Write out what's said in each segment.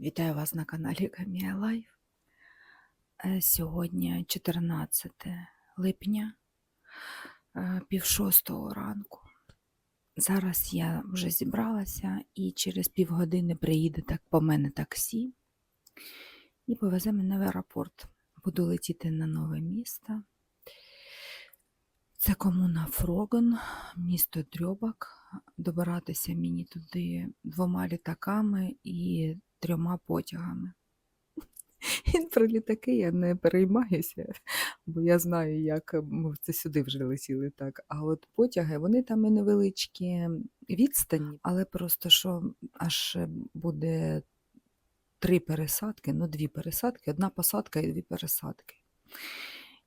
Вітаю вас на каналі Камія Лайф. Е, Сьогодні 14 липня, е, пів шостого ранку. Зараз я вже зібралася і через півгодини приїде так по мене таксі і повезе мене в аеропорт. Буду летіти на нове місто. Це комуна Фроган, місто Дрьобак. Добиратися мені туди двома літаками і трьома потягами. І про літаки я не переймаюся, бо я знаю, як ми це сюди вже летіли так. А от потяги, вони там і невеличкі відстані, але просто що аж буде три пересадки, ну дві пересадки, одна посадка і дві пересадки.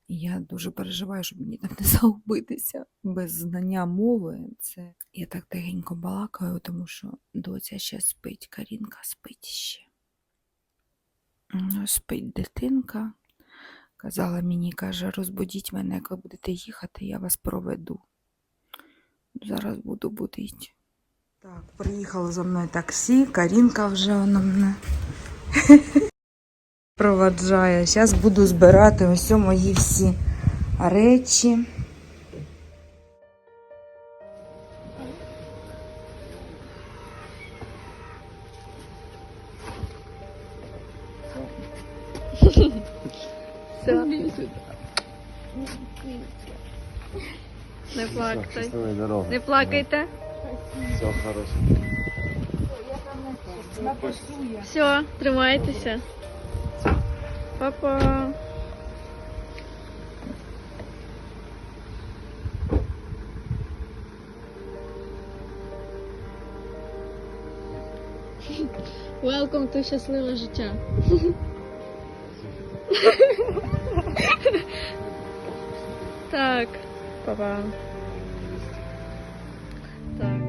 І я дуже переживаю, щоб мені там не загубитися без знання мови. Це я так тихенько балакаю, тому що доця ще спить, Карінка спить ще. Спить дитинка. Казала мені, каже, розбудіть мене, як ви будете їхати, я вас проведу. Зараз буду будити. Так, приїхало за мною таксі, Карінка вже вона мене проваджає. Зараз буду збирати ось мої всі речі. Все. Не плакайте. Не плакайте. Все хорошо. Все, тримайтеся. Папа. Welcome to щасливе життя. так, папа. Так.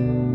Маленький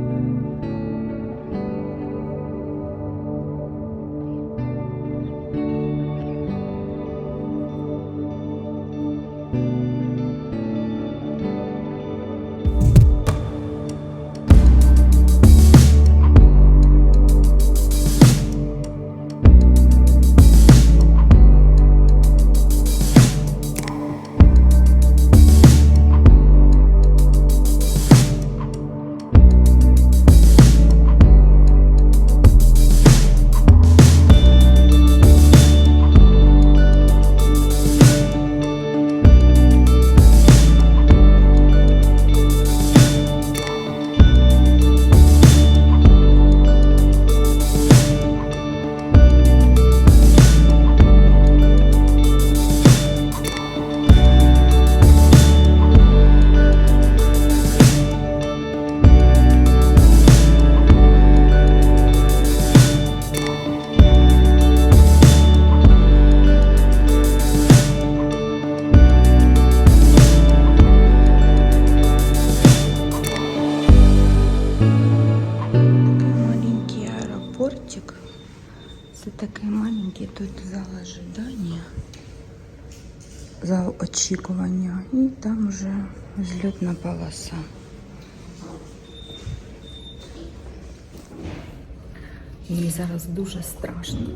очікування. І там вже зльотна полоса. Мені зараз дуже страшно.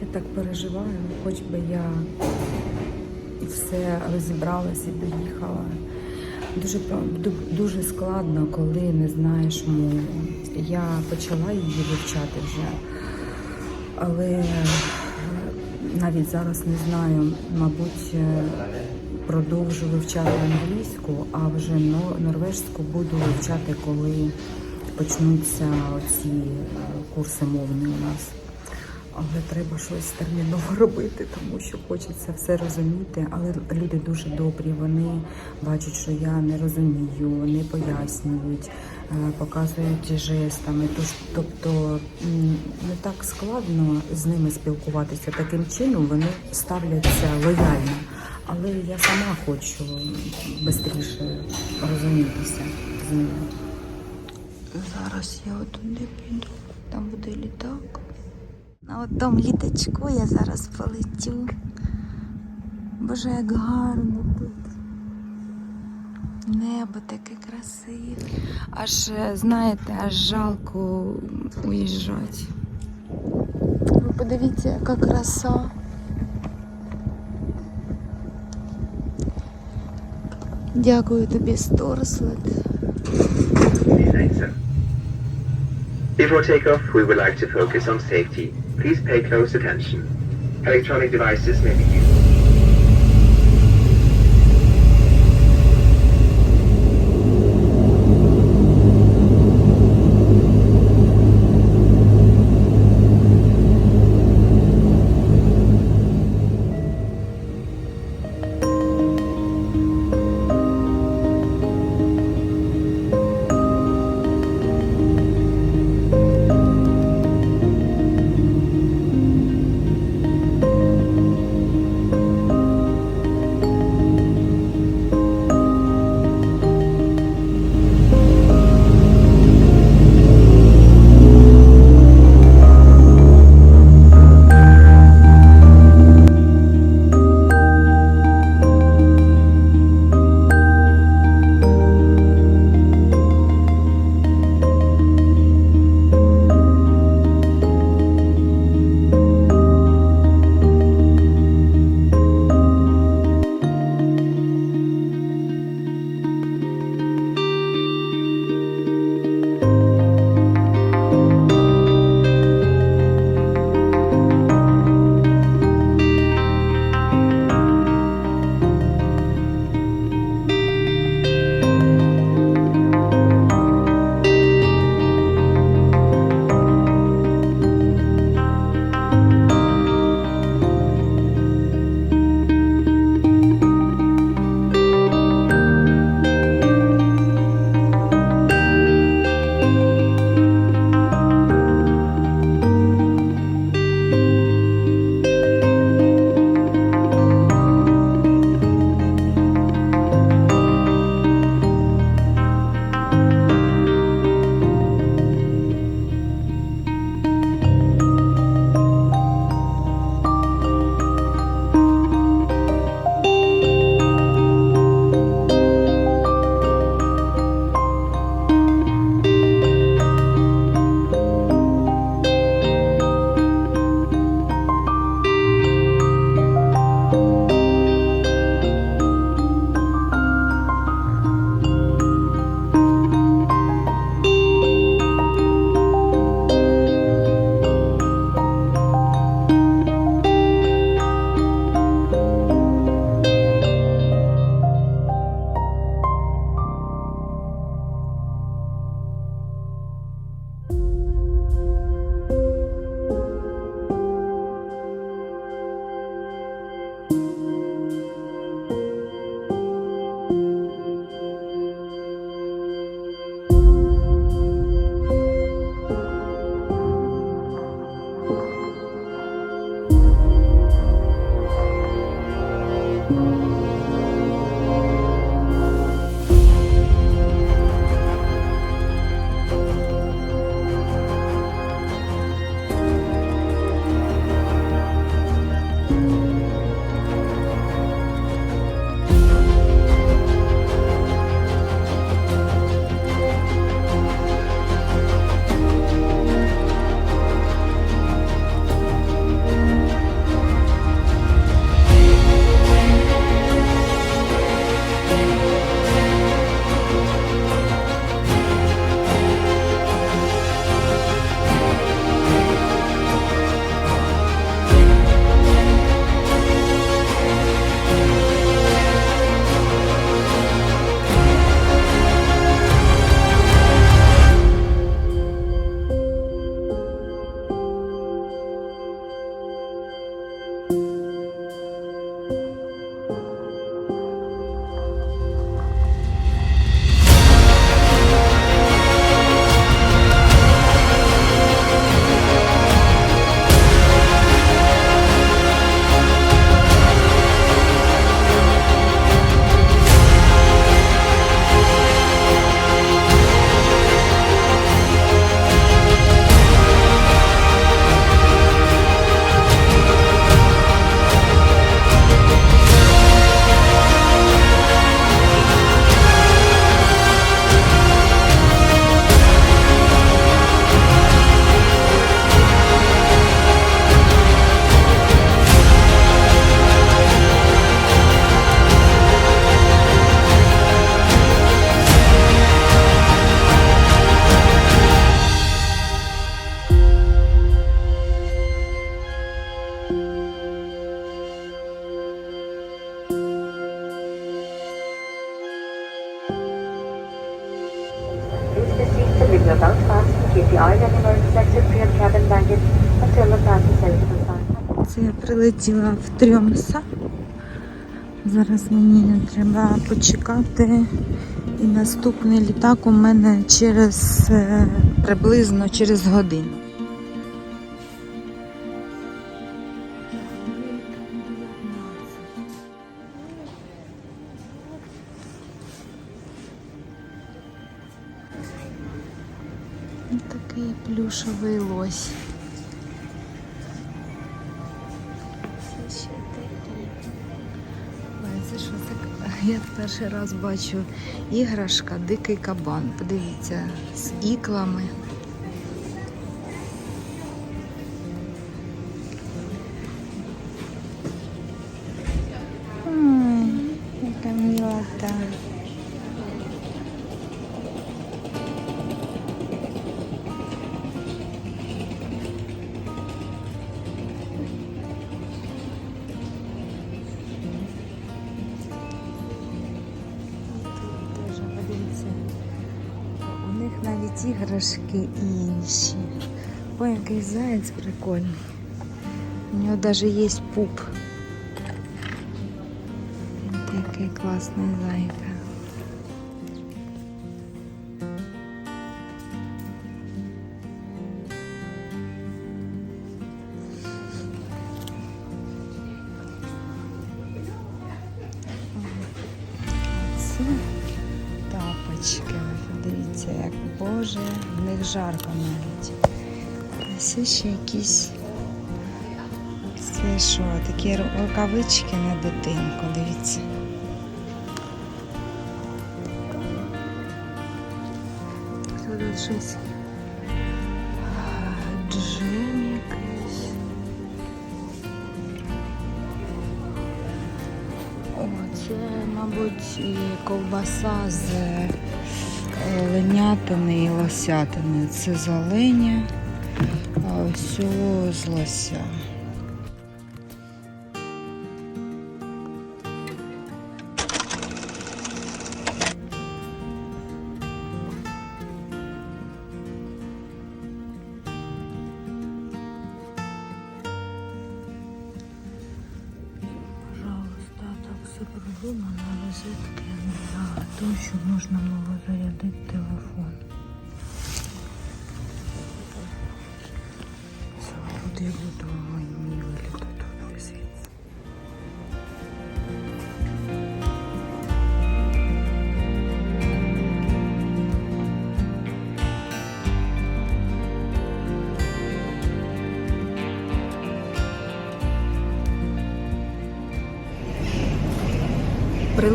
Я так переживаю, хоч би я все розібралася і доїхала. Дуже, дуже складно, коли не знаєш мову. Я почала її вивчати вже, але навіть зараз не знаю, мабуть, продовжу вивчати англійську, а вже норвежську буду вивчати, коли почнуться оці е, курси мовні у нас. Але треба щось терміново робити, тому що хочеться все розуміти. Але люди дуже добрі, вони бачать, що я не розумію, вони пояснюють, е, показують жестами. Тож, тобто не так складно з ними спілкуватися. Таким чином вони ставляться лояльно. Але я сама хочу швидше розумітися з ними. Зараз я отуди піду, там буде літак. На одному літачку я зараз полетю. Боже, як гарно тут. Небо таке красиве. Аж, знаєте, аж жалко уїжджати. Ви подивіться, яка краса. Дякую тобі, Сторслет. Thanks, sir. Before takeoff, we would like to focus on safety. Please pay close attention. Electronic devices may be used. Це я прилетіла в Трьомса. Зараз мені треба почекати. І наступний літак у мене через е, приблизно через годину. Такий плюшовий лось. Я перший раз бачу іграшка, дикий кабан. Подивіться, з іклами. іграшки інші. Ой, який заяць прикольний. У нього навіть є пуп. Який класний зайка. Якісь. Це що, такі рукавички на дитинку, дивіться. Це тут щось. Джем якийсь. О, це, мабуть, і ковбаса з е, оленятини і лосятини. Це з оленя, ось з.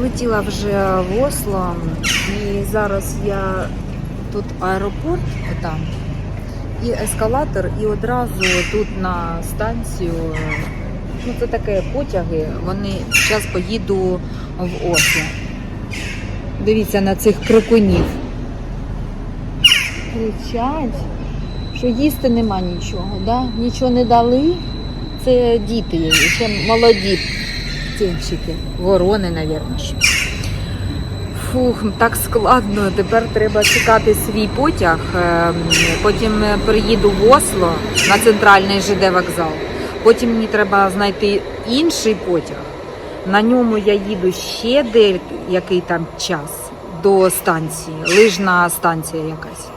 Прилетіла вже в Осло, і зараз я тут аеропорт там, і ескалатор, і одразу тут на станцію. Ну, це таке потяги. Вони зараз поїду в Осло. Дивіться на цих крикунів. Кричать, що їсти нема нічого, да? нічого не дали. Це діти, ще молоді птенчики. Ворони, ще. Фух, так складно. Тепер треба чекати свій потяг. Ем, Потім е, приїду в Осло на центральний ЖД вокзал. Потім мені треба знайти інший потяг. На ньому я їду ще деякий там час до станції, лижна станція якась.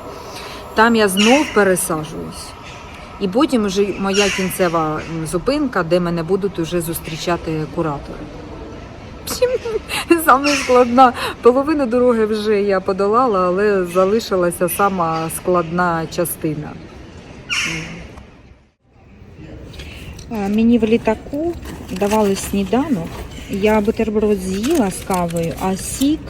Там я знов пересаджуюсь. І потім вже моя кінцева зупинка, де мене будуть уже зустрічати куратори. Саме складна. Половину дороги вже я подолала, але залишилася сама складна частина. Мені в літаку давали сніданок. Я бутерброд з'їла з кавою, а сік,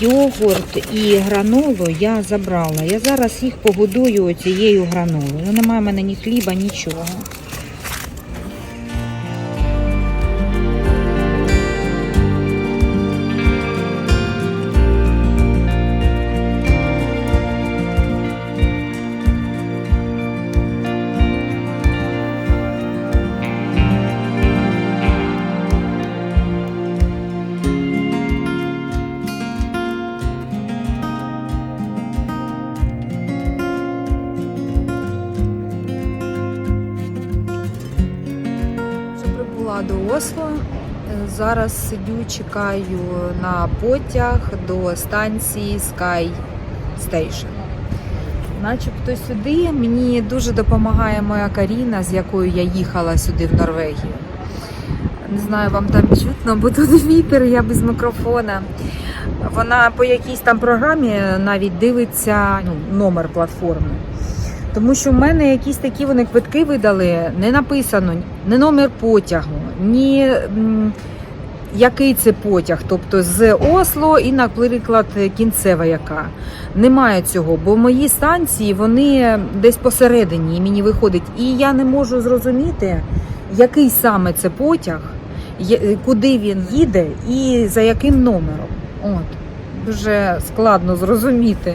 йогурт і гранолу я забрала. Я зараз їх погодую цією гранолою. Немає в мене ні хліба, нічого. Зараз сидю, чекаю на потяг до станції Sky Station. Начебто сюди мені дуже допомагає моя Каріна, з якою я їхала сюди в Норвегію. Не знаю, вам там чутно, бо тут вітер, я без мікрофона. Вона по якійсь там програмі навіть дивиться ну, номер платформи. Тому що в мене якісь такі вони квитки видали, не написано ні номер потягу, ні який це потяг, тобто з Осло і, наприклад, кінцева яка. Немає цього, бо мої станції вони десь посередині і мені виходить. І я не можу зрозуміти, який саме це потяг, куди він їде і за яким номером. От, дуже складно зрозуміти.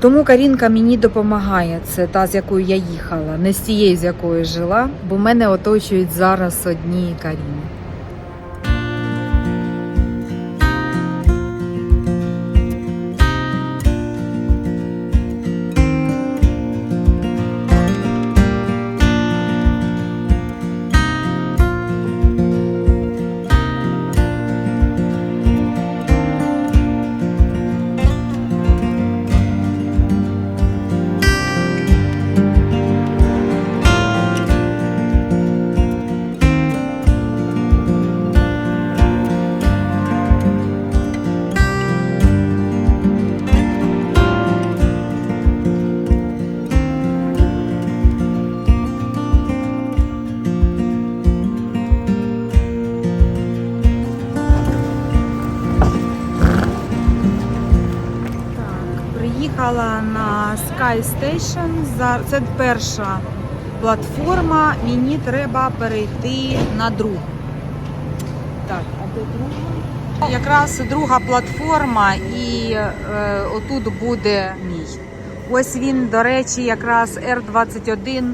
Тому Карінка мені допомагає. Це та, з якою я їхала, не з тією, з якою жила, бо мене оточують зараз одні Каріни. На Sky Station. За- Це перша платформа. Мені треба перейти на другу. Так, а де друга? Якраз друга платформа, і е, отут буде мій. Ось він, до речі, якраз R21,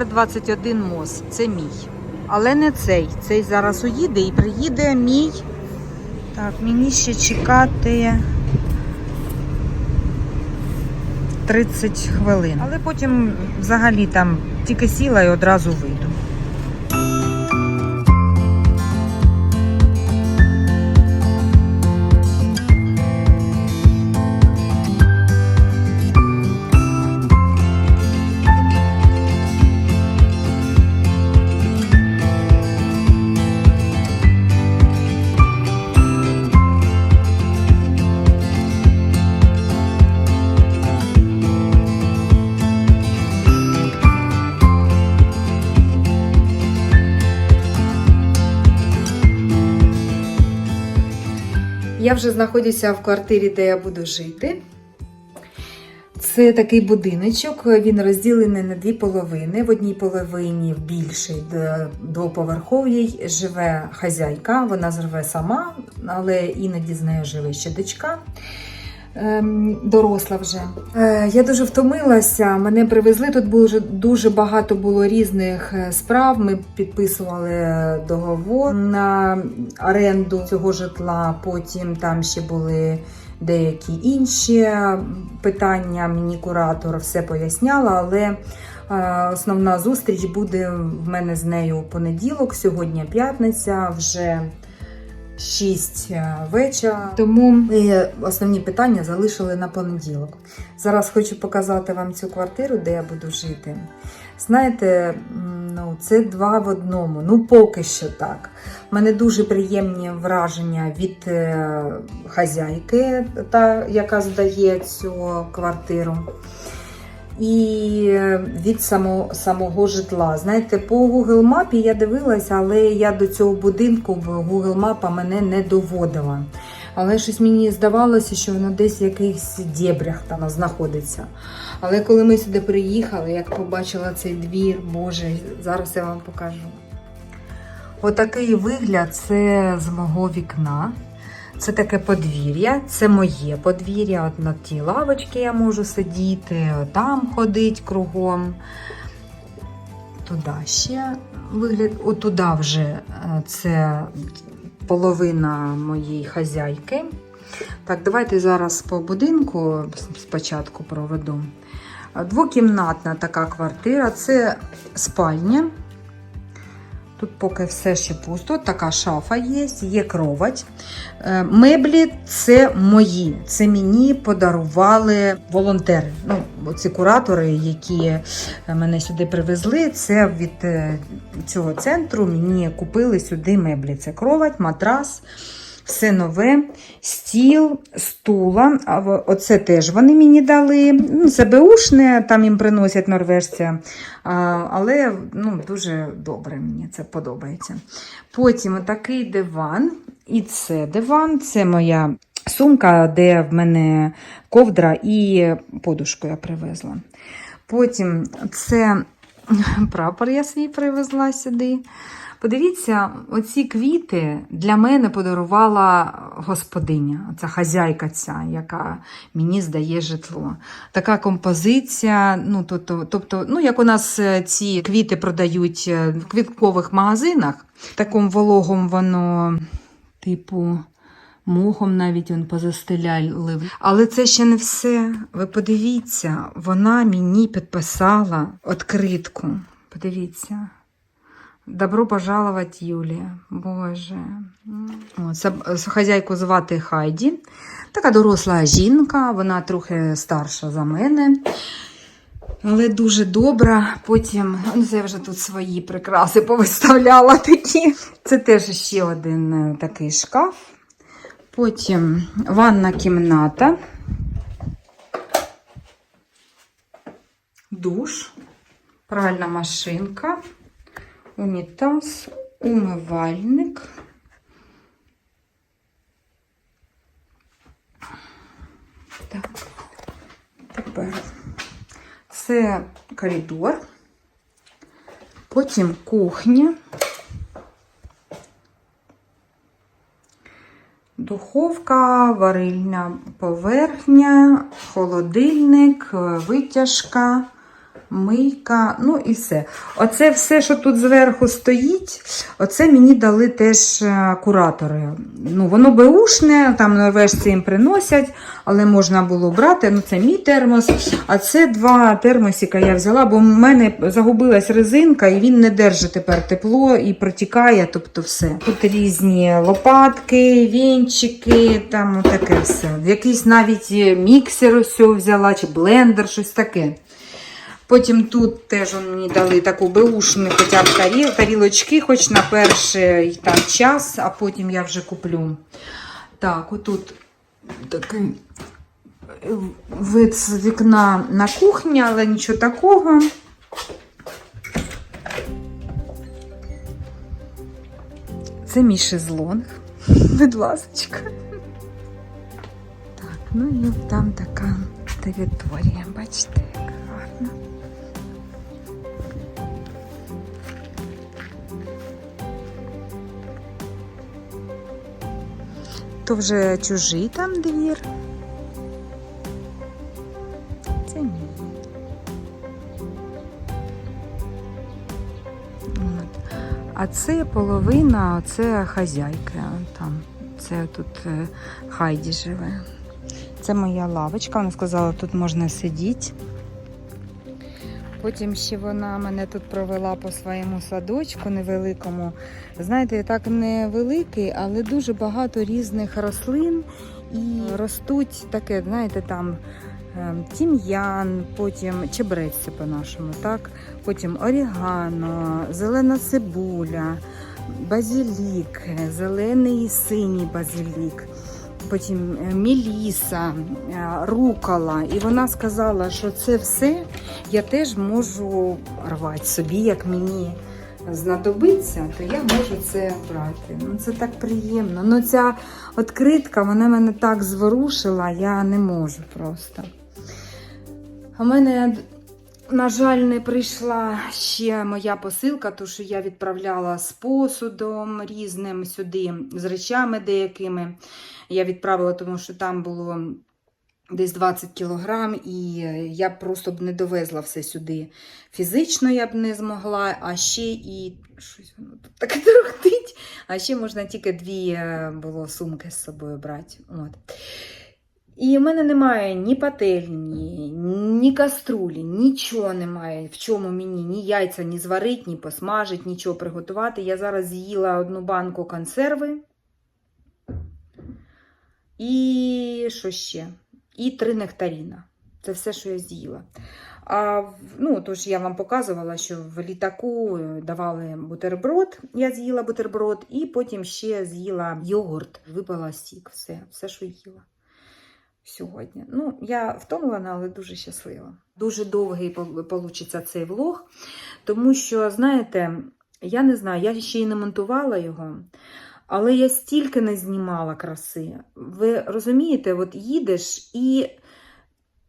R21 МОЗ. Це мій. Але не цей. Цей зараз уїде і приїде мій. Так, мені ще чекати. 30 хвилин. Але потім взагалі там тільки сіла і одразу вийду. Вже знаходжуся в квартирі, де я буду жити. Це такий будиночок, він розділений на дві половини. В одній половині в більшій двоповерховій живе хазяйка, вона живе сама, але іноді з нею живе ще дочка. Ем, Доросла вже. Е, Я дуже втомилася. Мене привезли. Тут було дуже багато було різних е, справ. Ми підписували договор на оренду цього житла. Потім там ще були деякі інші питання. Мені куратор все поясняла, але е, основна зустріч буде в мене з нею у понеділок. Сьогодні п'ятниця, вже 6 вечора. Тому ми основні питання залишили на понеділок. Зараз хочу показати вам цю квартиру, де я буду жити. Знаєте, ну, це два в одному. Ну, поки що так. У мене дуже приємні враження від е, хазяйки, та, яка здає цю квартиру. І е, від само, самого житла. Знаєте, по Google мапі я дивилася, але я до цього будинку в Google мапа мене не доводила. Але щось мені здавалося, що воно десь в якихось дєбрях там знаходиться. Але коли ми сюди приїхали, як побачила цей двір, Боже, зараз я вам покажу. Отакий вигляд це з мого вікна. Це таке подвір'я, це моє подвір'я. От на тій лавочці я можу сидіти, там ходить кругом. Туди ще вигляд, отуди вже е, це половина моєї хазяйки. Так, давайте зараз по будинку спочатку проведу. Двокімнатна така квартира, це спальня. Тут поки все ще пусто. Така шафа є, є кровать. Е, Меблі це мої. Це мені подарували волонтери. Ну, ці куратори, які е, мене сюди привезли. Це від е, цього центру мені купили сюди меблі. Це кровать, матрас. Все нове, стіл, стула. Оце теж вони мені дали. Ну, це беушне, там їм приносять норвежця. Але ну, дуже добре мені це подобається. Потім такий диван. І це диван, це моя сумка, де в мене ковдра і подушку я привезла. Потім це прапор я свій привезла сюди. Подивіться, оці квіти для мене подарувала господиня, ця хазяйка ця, яка мені здає житло. Така композиція, ну, тобто, тобто, ну, як у нас е, ці квіти продають е, в квіткових магазинах, такому вологом воно, типу, мохом навіть він позастеляли. Але це ще не все. Ви подивіться, вона мені підписала відкритку. Подивіться. Добро пожаловать, Юлія. Боже. О, це, це хазяйку звати Хайді. Така доросла жінка, вона трохи старша за мене. Але дуже добра. Потім ну, це я вже тут свої прикраси повиставляла такі. Це теж ще один е, такий шкаф. Потім ванна кімната. Душ, пральна машинка унітаз, умивальник. Так, тепер це коридор, потім кухня, духовка, варильна поверхня, холодильник, витяжка мийка, ну і все. Оце все, що тут зверху стоїть, оце мені дали теж е, куратори. Ну, Воно беушне, там норвежці їм приносять, але можна було брати. Ну, Це мій термос. А це два термосика я взяла, бо в мене загубилась резинка, і він не держить тепер тепло і протікає. тобто все. Тут різні лопатки, вінчики, там таке все. Якийсь навіть міксер ось взяла, чи блендер, щось таке. Потім тут теж мені дали таку беушну хоча б таріл, тарілочки, хоч на перший там час, а потім я вже куплю. Так, отут такий вид з вікна на кухні, але нічого такого. Це мій шезлонг. Будь ласка. Так, ну і там така територія, бачите, То вже чужий там двір. Це мій. А це половина, це хазяйка. Там. Це тут е, Хайді живе. Це моя лавочка. Вона сказала, тут можна сидіти. Потім ще вона мене тут провела по своєму садочку невеликому. Знаєте, так невеликий, але дуже багато різних рослин і ростуть таке, знаєте, там ем, тім'ян, потім чебрець по-нашому, так? Потім орігано, зелена цибуля, базилік, зелений і синій базилік. Потім е, міліса, е, рукола. І вона сказала, що це все я теж можу рвати собі, як мені знадобиться, то я можу це брати. Ну це так приємно. Ну ця відкритка, вона мене так зворушила, я не можу просто. У мене, на жаль, не прийшла ще моя посилка, тому що я відправляла з посудом різним сюди, з речами деякими. Я відправила, тому що там було десь 20 кілограм, і я просто б не довезла все сюди. Фізично я б не змогла, а ще і щось воно тут таке трохтить. А ще можна тільки дві е, було сумки з собою брати. От. І в мене немає ні пательні, ні каструлі, нічого немає, в чому мені ні яйця, ні зварить, ні посмажить, нічого приготувати. Я зараз з'їла одну банку консерви. І що ще? І три нектаріна. Це все, що я з'їла. А ну, тож я вам показувала, що в літаку давали бутерброд. Я з'їла бутерброд, і потім ще з'їла йогурт. Випала сік. Все, все, що їла сьогодні. Ну, я втомлена, але дуже щаслива. Дуже довгий вийде цей влог, тому що, знаєте, я не знаю, я ще й не монтувала його. Але я стільки не знімала краси. Ви розумієте, от їдеш і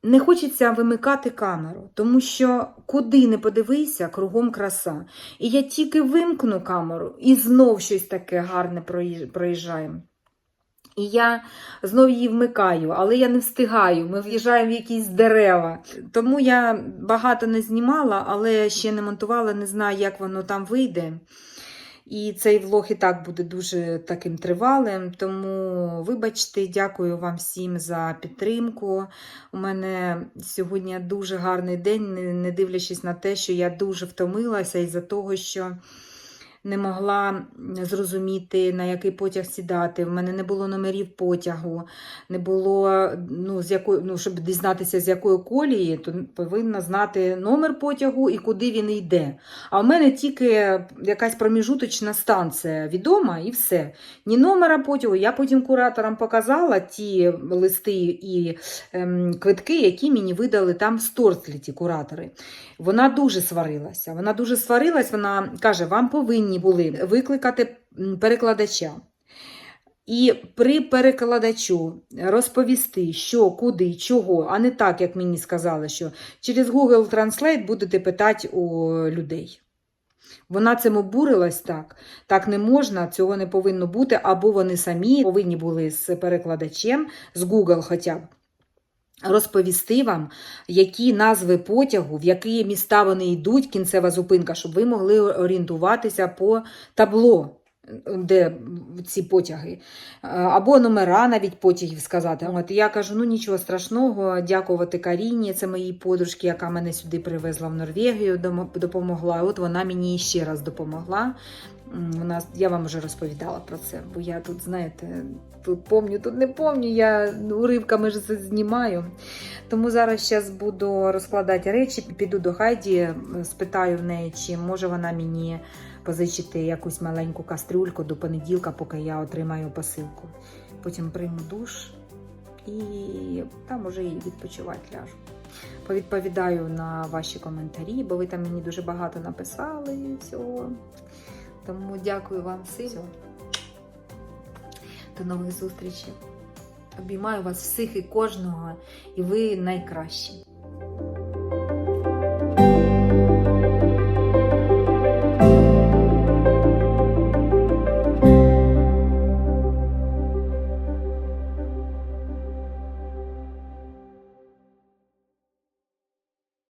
не хочеться вимикати камеру, тому що куди не подивися, кругом краса. І я тільки вимкну камеру, і знов щось таке гарне проїж- проїжджає. І я знов її вмикаю, але я не встигаю. Ми в'їжджаємо в якісь дерева. Тому я багато не знімала, але ще не монтувала, не знаю, як воно там вийде. І цей влог і так буде дуже таким тривалим. Тому, вибачте, дякую вам всім за підтримку. У мене сьогодні дуже гарний день, не- дивлячись на те, що я дуже втомилася із-за того, що не могла зрозуміти, на який потяг сідати. В мене не було номерів потягу, не було, ну, з якої, ну, щоб дізнатися, з якої колії, то повинна знати номер потягу і куди він йде. А в мене тільки якась проміжуточна станція відома і все. Ні номера потягу. Я потім кураторам показала ті листи і ем, квитки, які мені видали там в Сторслі, куратори. Вона дуже сварилася. Вона дуже сварилась, вона каже, вам повинні були викликати перекладача. І при перекладачу розповісти, що, куди, чого, а не так, як мені сказали, що через Google Translate будете питати у людей. Вона цим обурилась так. Так не можна, цього не повинно бути, або вони самі повинні були з перекладачем, з Google хоча б, розповісти вам, які назви потягу, в які міста вони йдуть, кінцева зупинка, щоб ви могли орієнтуватися по табло, де ці потяги, або номера навіть потягів сказати. От я кажу: ну нічого страшного, дякувати Каріні, це моїй подружці, яка мене сюди привезла в Норвегію, допомогла. От вона мені ще раз допомогла. Вона, я вам вже розповідала про це, бо я тут, знаєте, тут помню, тут не помню, я уривками ж це знімаю. Тому зараз зараз буду розкладати речі, піду до Хайді, спитаю в неї, чи може вона мені позичити якусь маленьку кастрюльку до понеділка, поки я отримаю посилку. Потім прийму душ і там уже і відпочивати ляжу. Повідповідаю на ваші коментарі, бо ви там мені дуже багато написали і всього. Тому дякую вам сильно. До нових зустрічей. Обіймаю вас всіх і кожного, і ви найкращі.